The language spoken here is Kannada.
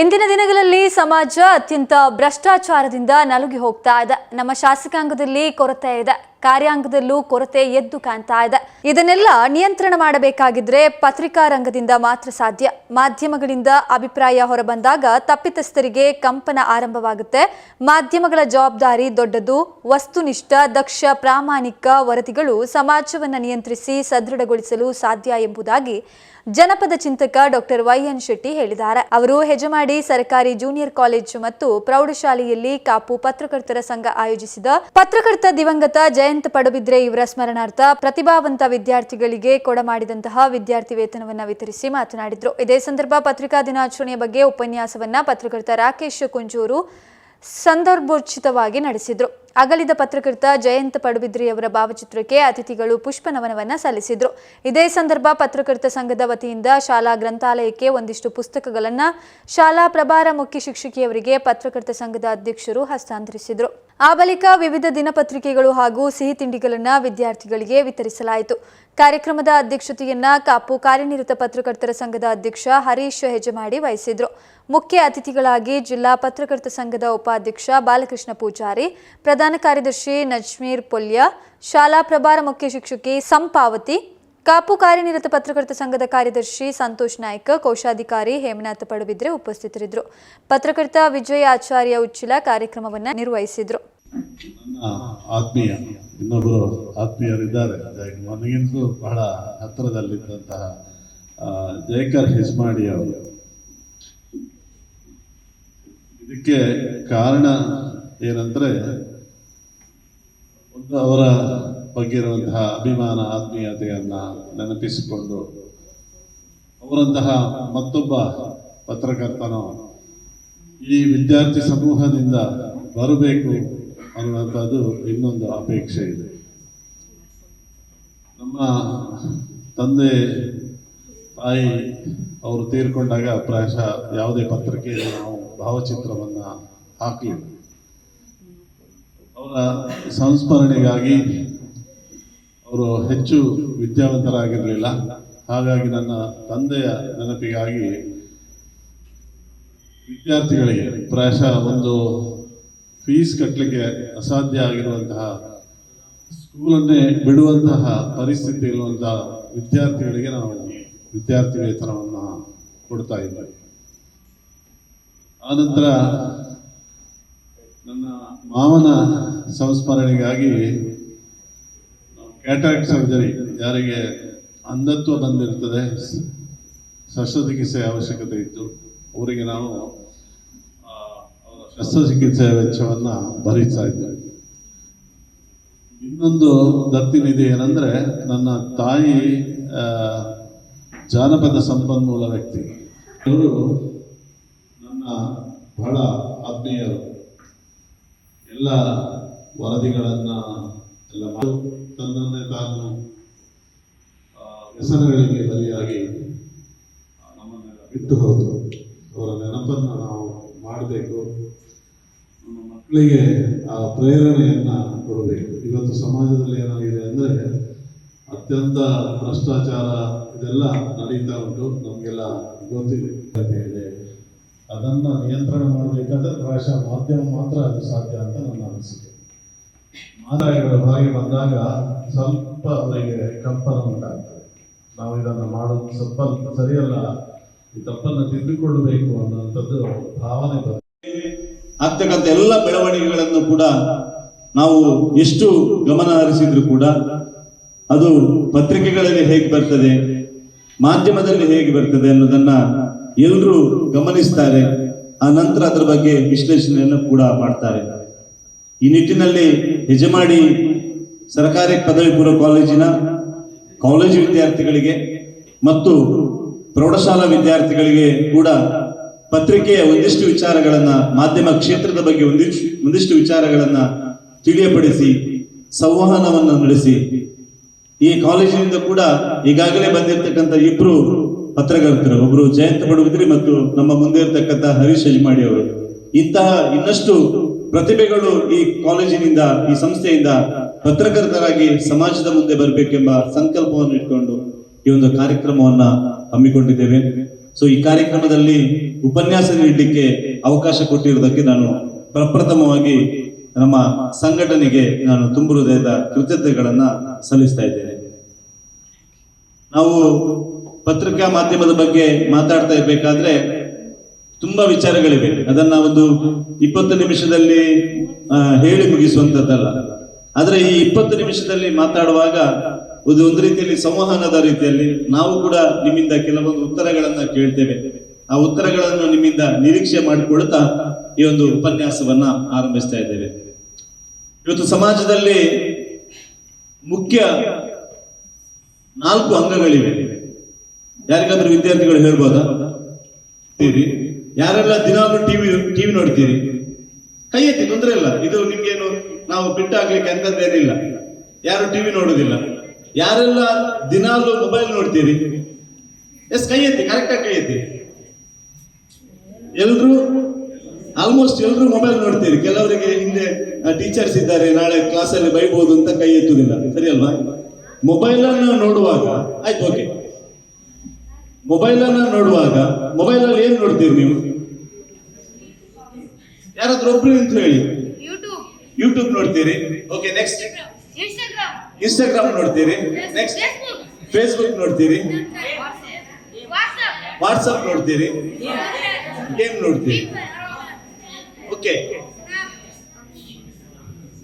ಇಂದಿನ ದಿನಗಳಲ್ಲಿ ಸಮಾಜ ಅತ್ಯಂತ ಭ್ರಷ್ಟಾಚಾರದಿಂದ ನಲುಗಿ ಹೋಗ್ತಾ ಇದೆ. ನಮ್ಮ ಶಾಸಕಾಂಗದಲ್ಲಿ ಕೊರತೆ ಇದೆ. ಕಾರ್ಯಾಂಗದಲ್ಲೂ ಕೊರತೆ ಎದ್ದು ಕಾಣ್ತಾ ಇದೆ. ಇದನ್ನೆಲ್ಲ ನಿಯಂತ್ರಣ ಮಾಡಬೇಕಾಗಿದ್ರೆ ಪತ್ರಿಕಾ ರಂಗದಿಂದ ಮಾತ್ರ ಸಾಧ್ಯ. ಮಾಧ್ಯಮಗಳಿಂದ ಅಭಿಪ್ರಾಯ ಹೊರಬಂದಾಗ ತಪ್ಪಿತಸ್ಥರಿಗೆ ಕಂಪನ ಆರಂಭವಾಗುತ್ತೆ. ಮಾಧ್ಯಮಗಳ ಜವಾಬ್ದಾರಿ ದೊಡ್ಡದು. ವಸ್ತುನಿಷ್ಠ, ದಕ್ಷ, ಪ್ರಾಮಾಣಿಕ ವರದಿಗಳು ಸಮಾಜವನ್ನು ನಿಯಂತ್ರಿಸಿ ಸದೃಢಗೊಳಿಸಲು ಸಾಧ್ಯ ಎಂಬುದಾಗಿ ಜನಪದ ಚಿಂತಕ ಡಾಕ್ಟರ್ ವೈ ಎನ್ ಶೆಟ್ಟಿ ಹೇಳಿದ್ದಾರೆ. ಅವರು ಹೆಜಮಾಡಿ ಸರ್ಕಾರಿ ಜೂನಿಯರ್ ಕಾಲೇಜು ಮತ್ತು ಪ್ರೌಢಶಾಲೆಯಲ್ಲಿ ಕಾಪು ಪತ್ರಕರ್ತರ ಸಂಘ ಆಯೋಜಿಸಿದ ಪತ್ರಕರ್ತ ದಿವಂಗತ ಜಯಂತ್ ಪಡುಬಿದ್ರೆ ಇವರ ಸ್ಮರಣಾರ್ಥ ಪ್ರತಿಭಾವಂತ ವಿದ್ಯಾರ್ಥಿಗಳಿಗೆ ಕೊಡಮಾಡಿದಂತಹ ವಿದ್ಯಾರ್ಥಿ ವೇತನವನ್ನು ವಿತರಿಸಿ ಮಾತನಾಡಿದರು. ಇದೇ ಸಂದರ್ಭ ಪತ್ರಿಕಾ ದಿನಾಚರಣೆಯ ಬಗ್ಗೆ ಉಪನ್ಯಾಸವನ್ನ ಪತ್ರಕರ್ತ ರಾಕೇಶ್ ಕುಂಜೂರು ಸಂದರ್ಭೋಚಿತವಾಗಿ ನಡೆಸಿದ್ರು. ಅಗಲಿದ ಪತ್ರಕರ್ತ ಜಯಂತ್ ಪಡುಬಿದ್ರಿಯವರ ಭಾವಚಿತ್ರಕ್ಕೆ ಅತಿಥಿಗಳು ಪುಷ್ಪ ನಮನವನ್ನ ಸಲ್ಲಿಸಿದ್ರು. ಇದೇ ಸಂದರ್ಭ ಪತ್ರಕರ್ತ ಸಂಘದ ವತಿಯಿಂದ ಶಾಲಾ ಗ್ರಂಥಾಲಯಕ್ಕೆ ಒಂದಿಷ್ಟು ಪುಸ್ತಕಗಳನ್ನ ಶಾಲಾ ಪ್ರಭಾರ ಮುಖ್ಯ ಶಿಕ್ಷಕಿಯವರಿಗೆ ಪತ್ರಕರ್ತ ಸಂಘದ ಅಧ್ಯಕ್ಷರು ಹಸ್ತಾಂತರಿಸಿದ್ರು. ಆ ಬಳಿಕ ವಿವಿಧ ದಿನಪತ್ರಿಕೆಗಳು ಹಾಗೂ ಸಿಹಿ ತಿಂಡಿಗಳನ್ನ ವಿದ್ಯಾರ್ಥಿಗಳಿಗೆ ವಿತರಿಸಲಾಯಿತು. ಕಾರ್ಯಕ್ರಮದ ಅಧ್ಯಕ್ಷತೆಯನ್ನ ಕಾಪು ಕಾರ್ಯನಿರತ ಪತ್ರಕರ್ತರ ಸಂಘದ ಅಧ್ಯಕ್ಷ ಹರೀಶ್ ಹೆಜಮಾಡಿ ವಹಿಸಿದ್ರು. ಮುಖ್ಯ ಅತಿಥಿಗಳಾಗಿ ಜಿಲ್ಲಾ ಪತ್ರಕರ್ತ ಸಂಘದ ಉಪಾಧ್ಯಕ್ಷ ಬಾಲಕೃಷ್ಣ ಪೂಜಾರಿ, ಪ್ರಧಾನ ಕಾರ್ಯದರ್ಶಿ ನಜ್ಮೀರ್ ಪೊಲ್ಯ, ಶಾಲಾ ಪ್ರಭಾರ ಮುಖ್ಯ ಶಿಕ್ಷಕಿ ಸಂಪಾವತಿ, ಕಾಪು ಕಾರ್ಯನಿರತ ಪತ್ರಕರ್ತ ಸಂಘದ ಕಾರ್ಯದರ್ಶಿ ಸಂತೋಷ್ ನಾಯ್ಕ, ಕೋಶಾಧಿಕಾರಿ ಹೇಮನಾಥ ಪಡುಬಿದ್ರೆ ಉಪಸ್ಥಿತರಿದ್ದರು. ಪತ್ರಕರ್ತ ವಿಜಯ ಆಚಾರ್ಯ ಉಚ್ಚಿಲ ಕಾರ್ಯಕ್ರಮವನ್ನು ನಿರ್ವಹಿಸಿದರು. ಆತ್ಮೀಯ, ಇನ್ನೊಬ್ಬರು ಆತ್ಮೀಯರಿದ್ದಾರೆ. ಬಹಳ ಹತ್ತಿರದಲ್ಲಿದ್ದಂತಹ ಜಯಕರ್ ಹೆಸ್ಮಾಡಿ ಅವರು. ಇದಕ್ಕೆ ಕಾರಣ ಏನಂದರೆ ಒಂದು ಅವರ ಬಗ್ಗೆ ಇರುವಂತಹ ಅಭಿಮಾನ, ಆತ್ಮೀಯತೆಯನ್ನು ನೆನಪಿಸಿಕೊಂಡು ಅವರಂತಹ ಮತ್ತೊಬ್ಬ ಪತ್ರಕರ್ತನು ಈ ವಿದ್ಯಾರ್ಥಿ ಸಮೂಹದಿಂದ ಬರಬೇಕು ಅನ್ನುವಂಥದ್ದು ಇನ್ನೊಂದು ಅಪೇಕ್ಷೆ ಇದೆ. ನಮ್ಮ ತಂದೆ, ತಾಯಿ ಅವರು ತೀರ್ಕೊಂಡಾಗ ಪ್ರಾಯಶಃ ಯಾವುದೇ ಪತ್ರಿಕೆಯಲ್ಲಿ ನಾವು ಭಾವಚಿತ್ರವನ್ನ ಹಾಕಲಿ. ಅವರ ಸಂಸ್ಮರಣೆಗಾಗಿ ಅವರು ಹೆಚ್ಚು ವಿದ್ಯಾವಂತರಾಗಿರಲಿಲ್ಲ. ಹಾಗಾಗಿ ನನ್ನ ತಂದೆಯ ನೆನಪಿಗಾಗಿ ವಿದ್ಯಾರ್ಥಿಗಳಿಗೆ ಪ್ರಾಯಶಃ ಒಂದು ಫೀಸ್ ಕಟ್ಟಲಿಕ್ಕೆ ಅಸಾಧ್ಯ ಆಗಿರುವಂತಹ ಸ್ಕೂಲನ್ನೇ ಬಿಡುವಂತಹ ಪರಿಸ್ಥಿತಿ ಇರುವಂತಹ ವಿದ್ಯಾರ್ಥಿಗಳಿಗೆ ನಾವು ವಿದ್ಯಾರ್ಥಿ ವೇತನವನ್ನು ಕೊಡ್ತಾ ಇದ್ದೇವೆ. ಆನಂತರ ನನ್ನ ಮಾವನ ಸಂಸ್ಮರಣೆಗಾಗಿ ಕ್ಯಾಟಾಕ್ಟ್ ಸರ್ಜರಿ ಯಾರಿಗೆ ಅಂಧತ್ವ ಬಂದಿರ್ತದೆ ಸ- ಶಸ್ತ್ರಚಿಕಿತ್ಸೆ ಅವಶ್ಯಕತೆ ಇತ್ತು, ಅವರಿಗೆ ನಾವು ಶಸ್ತ್ರಚಿಕಿತ್ಸೆಯ ವೆಚ್ಚವನ್ನ ಭರಿಸ್ತಾ ಇದ್ದೇವೆ. ಇನ್ನೊಂದು ದತ್ತಿ ನಿಧಿ ಏನಂದ್ರೆ ನನ್ನ ತಾಯಿ ಜಾನಪದ ಸಂಪನ್ಮೂಲ ವ್ಯಕ್ತಿ. ಇವರು ನನ್ನ ಬಹಳ ಆತ್ಮೀಯರು, ಎಲ್ಲ ವರದಿಗಳನ್ನು ಎಲ್ಲ ತನ್ನನ್ನೇ ತಾನು ವ್ಯಸನಗಳಿಗೆ ಬಲಿಯಾಗಿ ನಮ್ಮನ್ನೆಲ್ಲ ಬಿಟ್ಟು ಹೋದರು. ಅವರ ನೆನಪನ್ನು ನಾವು ಮಾಡಬೇಕು. ನಮ್ಮ ಮಕ್ಕಳಿಗೆ ಆ ಪ್ರೇರಣೆಯನ್ನು ಕೊಡಬೇಕು. ಇವತ್ತು ಸಮಾಜದಲ್ಲಿ ಏನಾಗಿದೆ ಅಂದರೆ ಅತ್ಯಂತ ಭ್ರಷ್ಟಾಚಾರ ಇದೆಲ್ಲ ನಡೀತಾ ಉಂಟು. ನಮಗೆಲ್ಲ ಗೊತ್ತಿದೆ. ಅದನ್ನ ನಿಯಂತ್ರಣ ಮಾಡಬೇಕಾದ್ರೆ ಪ್ರಾಯಶಃ ಮಾಧ್ಯಮ ಮಾತ್ರ ಅದು ಸಾಧ್ಯ ಅಂತ ನನ್ನ ಅನಿಸಿಕೆ. ಮಾತಾಡಿಗಳ ಹೊರಗೆ ಬಂದಾಗ ಸ್ವಲ್ಪ ಅವರಿಗೆ ಕಂಪನ ಉಂಟಾಗ್ತದೆ. ನಾವು ಇದನ್ನು ಮಾಡೋದು ಸ್ವಲ್ಪ ಸರಿಯಲ್ಲ, ಈ ತಪ್ಪನ್ನು ತಿದ್ದುಕೊಳ್ಳಬೇಕು ಅನ್ನುವಂಥದ್ದು ಭಾವನೆ ಬರ್ತದೆ ಆಗ್ತಕ್ಕಂಥ ಎಲ್ಲ ಬೆಳವಣಿಗೆಗಳನ್ನು ಕೂಡ ನಾವು ಎಷ್ಟು ಗಮನ ಹರಿಸಿದ್ರು ಕೂಡ ಅದು ಪತ್ರಿಕೆಗಳಲ್ಲಿ ಹೇಗೆ ಬರ್ತದೆ, ಮಾಧ್ಯಮದಲ್ಲಿ ಹೇಗೆ ಬರ್ತದೆ ಅನ್ನೋದನ್ನ ಎಲ್ಲರೂ ಗಮನಿಸ್ತಾರೆ. ಆ ನಂತರ ಅದರ ಬಗ್ಗೆ ವಿಶ್ಲೇಷಣೆಯನ್ನು ಕೂಡ ಮಾಡ್ತಾರೆ. ಈ ನಿಟ್ಟಿನಲ್ಲಿ ಹೆಜಮಾಡಿ ಸರ್ಕಾರಿ ಪದವಿ ಪೂರ್ವ ಕಾಲೇಜಿನ ಕಾಲೇಜು ವಿದ್ಯಾರ್ಥಿಗಳಿಗೆ ಮತ್ತು ಪ್ರೌಢಶಾಲಾ ವಿದ್ಯಾರ್ಥಿಗಳಿಗೆ ಕೂಡ ಪತ್ರಿಕೆಯ ಒಂದಿಷ್ಟು ವಿಚಾರಗಳನ್ನ ಮಾಧ್ಯಮ ಕ್ಷೇತ್ರದ ಬಗ್ಗೆ ಒಂದಿಷ್ಟು ಒಂದಿಷ್ಟು ವಿಚಾರಗಳನ್ನ ತಿಳಿಯಪಡಿಸಿ, ಸಂವಹನವನ್ನು ನಡೆಸಿ, ಈ ಕಾಲೇಜಿನಿಂದ ಕೂಡ ಈಗಾಗಲೇ ಬಂದಿರತಕ್ಕಂಥ ಇಬ್ರು ಪತ್ರಕರ್ತರು, ಒಬ್ರು ಜಯಂತ ಪಡುಬಿದ್ರಿ ಮತ್ತು ನಮ್ಮ ಮುಂದೆ ಇರತಕ್ಕಂಥ ಹರೀಶ್ ಯಜಮಾಡಿ ಅವರು. ಇಂತಹ ಇನ್ನಷ್ಟು ಪ್ರತಿಭೆಗಳು ಈ ಕಾಲೇಜಿನಿಂದ, ಈ ಸಂಸ್ಥೆಯಿಂದ ಪತ್ರಕರ್ತರಾಗಿ ಸಮಾಜದ ಮುಂದೆ ಬರಬೇಕೆಂಬ ಸಂಕಲ್ಪವನ್ನು ಇಟ್ಕೊಂಡು ಈ ಒಂದು ಕಾರ್ಯಕ್ರಮವನ್ನ ಹಮ್ಮಿಕೊಂಡಿದ್ದೇವೆ. ಸೊ ಈ ಕಾರ್ಯಕ್ರಮದಲ್ಲಿ ಉಪನ್ಯಾಸ ನೀಡಲಿಕ್ಕೆ ಅವಕಾಶ ಕೊಟ್ಟಿರುವುದಕ್ಕೆ ನಾನು ಪ್ರಪ್ರಥಮವಾಗಿ ನಮ್ಮ ಸಂಘಟನೆಗೆ ನಾನು ತುಂಬು ಹೃದಯದ ಕೃತಜ್ಞತೆಗಳನ್ನ ಸಲ್ಲಿಸ್ತಾ ಇದ್ದೇನೆ. ನಾವು ಪತ್ರಿಕಾ ಮಾಧ್ಯಮದ ಬಗ್ಗೆ ಮಾತಾಡ್ತಾ ಇರಬೇಕಾದ್ರೆ ತುಂಬಾ ವಿಚಾರಗಳಿವೆ. ಅದನ್ನ ಒಂದು ಇಪ್ಪತ್ತು ನಿಮಿಷದಲ್ಲಿ ಹೇಳಿ ಮುಗಿಸುವಂತದ್ದಲ್ಲ. ಆದ್ರೆ ಈ ಇಪ್ಪತ್ತು ನಿಮಿಷದಲ್ಲಿ ಮಾತಾಡುವಾಗ ಒಂದು ಒಂದು ರೀತಿಯಲ್ಲಿ ಸಂವಹನದ ರೀತಿಯಲ್ಲಿ ನಾವು ಕೂಡ ನಿಮ್ಮಿಂದ ಕೆಲವೊಂದು ಉತ್ತರಗಳನ್ನ ಕೇಳ್ತೇವೆ. ಆ ಉತ್ತರಗಳನ್ನು ನಿಮ್ಮಿಂದ ನಿರೀಕ್ಷೆ ಮಾಡಿಕೊಳ್ತಾ ಈ ಒಂದು ಉಪನ್ಯಾಸವನ್ನ ಆರಂಭಿಸ್ತಾ ಇದ್ದೇವೆ. ಇವತ್ತು ಸಮಾಜದಲ್ಲಿ ಮುಖ್ಯ ನಾಲ್ಕು ಅಂಗಗಳಿವೆ. ಯಾರಿಗಾದ್ರೂ ವಿದ್ಯಾರ್ಥಿಗಳು ಹೇಳ್ಬೋದಾ? ಯಾರೆಲ್ಲ ದಿನಾಲು ಟಿವಿ ಟಿವಿ ನೋಡ್ತೀರಿ? ಕೈ ಎತ್ತಿ ತೊಂದರೆ ಇಲ್ಲ. ಇದು ನಿಮ್ಗೇನು ನಾವು ಬಿಟ್ಟಾಗ್ಲಿಕ್ಕೆ ಅಂತದ್ದೇನಿಲ್ಲ ಯಾರು ಟಿವಿ ನೋಡುದಿಲ್ಲ. ಯಾರೆಲ್ಲ ದಿನಾಲು ಮೊಬೈಲ್ ನೋಡ್ತೀರಿ? ಎಸ್, ಕೈ ಎತ್ತಿ ಕರೆಕ್ಟಾಗಿ ಕೈ ಎತ್ತಿ. ಎಲ್ರು? ಆಲ್ಮೋಸ್ಟ್ ಎಲ್ರು ಮೊಬೈಲ್ ನೋಡ್ತೀರಿ. ಕೆಲವರಿಗೆ ಹಿಂದೆ ಟೀಚರ್ಸ್ ಇದ್ದಾರೆ, ನಾಳೆ ಕ್ಲಾಸಲ್ಲಿ ಬೈಬಹುದು ಅಂತ ಕೈ ಎತ್ತುದಿಲ್ಲ ಸರಿ ಅಲ್ವಾ? ಮೊಬೈಲ್ ಅನ್ನು ನೋಡುವಾಗ, ಆಯ್ತು ಓಕೆ ಮೊಬೈಲ್ ಅನ್ನ ನೋಡುವಾಗ ಮೊಬೈಲ್ ಅಲ್ಲಿ ಏನ್ ನೋಡ್ತೀರಿ ನೀವು? ಯಾರಾದ್ರೂ ಒಬ್ರು ಅಂತ ಹೇಳಿ. ಯೂಟ್ಯೂಬ್ ಯೂಟ್ಯೂಬ್ ನೋಡ್ತೀರಿ. ಓಕೆ ನೆಕ್ಸ್ಟ್ ಇನ್ಸ್ಟಾಗ್ರಾಮ್ ಇನ್ಸ್ಟಾಗ್ರಾಮ್ ನೋಡ್ತೀರಿ. ನೆಕ್ಸ್ಟ್ ಫೇಸ್ಬುಕ್ ನೋಡ್ತೀರಿ. ವಾಟ್ಸಪ್ ನೋಡ್ತೀರಿ. ಗೇಮ್ ನೋಡ್ತೀರಿ. ಓಕೆ